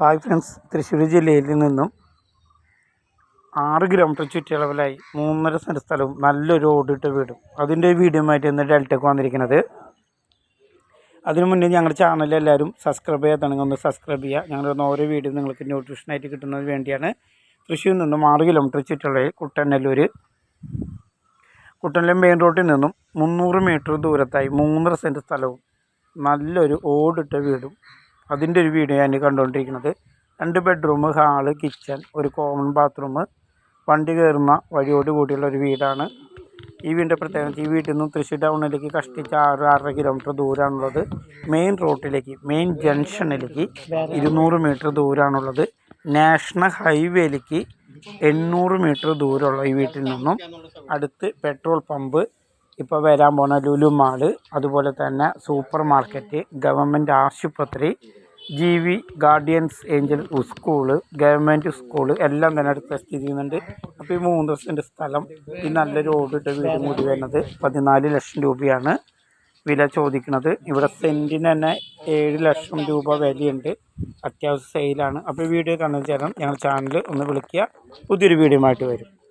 Hi friends Thrissur ജില്ലയിൽ നിന്നും ആറ് കിലോമീറ്റർ ചുറ്റളവിലായി മൂന്നര സെന്റ് സ്ഥലവും നല്ലൊരു ഓടിട്ട വീടും. അതിന്റെ വീഡിയോ ആയിട്ട് ഇന്ന് ഡെൽറ്റക്ക് വന്നിരിക്കുന്നത്. അതിനു മുന്നേ ഞങ്ങളുടെ ചാനൽ എല്ലാവരും സബ്സ്ക്രൈബ് ചെയ്യാത്താണെങ്കിൽ ഒന്ന് സബ്സ്ക്രൈബ് ചെയ്യുക. ഞങ്ങളുടെ ഓരോ വീഡിയോ നിങ്ങൾക്ക് നോട്ടിഫിക്കേഷനായിട്ട് കിട്ടുന്നതിന് വേണ്ടിയാണ്. തൃശ്ശൂരിൽ നിന്നും ആറ് കിലോമീറ്റർ ചുറ്റളവിൽ കുട്ടനല്ലൂർ കുട്ടനല്ലൂർ മെയിൻ റോഡിൽ നിന്നും മുന്നൂറ് മീറ്റർ ദൂരത്തായി മൂന്നര സെന്റ് സ്ഥലവും നല്ലൊരു ഓടിട്ട വീടും അതിന്റെ ഒരു വീഡിയോ ഞാൻ കണ്ടുകൊണ്ടിരിക്കുന്നത് രണ്ട് ബെഡ്റൂം ഹാൾ കിച്ചൺ ഒരു കോമൺ ബാത്റൂം വണ്ടി കയറുന്ന വഴിയോട് കൂടിയുള്ള ഒരു വീടാണ്. ഈ വീടിന്റെ പ്രത്യേകത ഈ വീട്ടിൽ നിന്നും തൃശ്ശൂർ ടൗണിലേക്ക് കഷ്ടിച്ച് ആറ് ആറര കിലോമീറ്റർ ദൂരമാണുള്ളത് മെയിൻ റോട്ടിലേക്ക് മെയിൻ ജംഗ്ഷനിലേക്ക് ഇരുന്നൂറ് മീറ്റർ ദൂരമാണുള്ളത് നാഷണൽ ഹൈവേയിലേക്ക് എണ്ണൂറ് മീറ്റർ ദൂരമുള്ള ഈ വീട്ടിൽ നിന്നും അടുത്ത് പെട്രോൾ പമ്പ് ഇപ്പോൾ വരാൻ പോണ ലുലു മാൾ അതുപോലെ തന്നെ സൂപ്പർ മാർക്കറ്റ് ഗവൺമെന്റ് ആശുപത്രി G V guardians angel school government school എല്ലാം തന്നെ അടുത്ത് സ്ഥിതി ചെയ്യുന്നുണ്ട് അപ്പോൾ ഈ മൂന്ന് സെന്റ് സ്ഥലം ഈ നല്ലൊരു ഓടിട്ട വീട് കൂടി വരുന്നത് പതിനാല് ലക്ഷം രൂപയാണ് വില ചോദിക്കുന്നത്. ഇവിടെ സെന്റിന് തന്നെ ഏഴ് ലക്ഷം രൂപ വിലയുണ്ട്. അത്യാവശ്യം സെയിലാണ് അപ്പോൾ വീഡിയോ കാണാൻ ചേരാൻ ഞങ്ങൾ ചാനൽ ഒന്ന് വിളിക്കുക. പുതിയൊരു വീഡിയോ ആയിട്ട് വരും.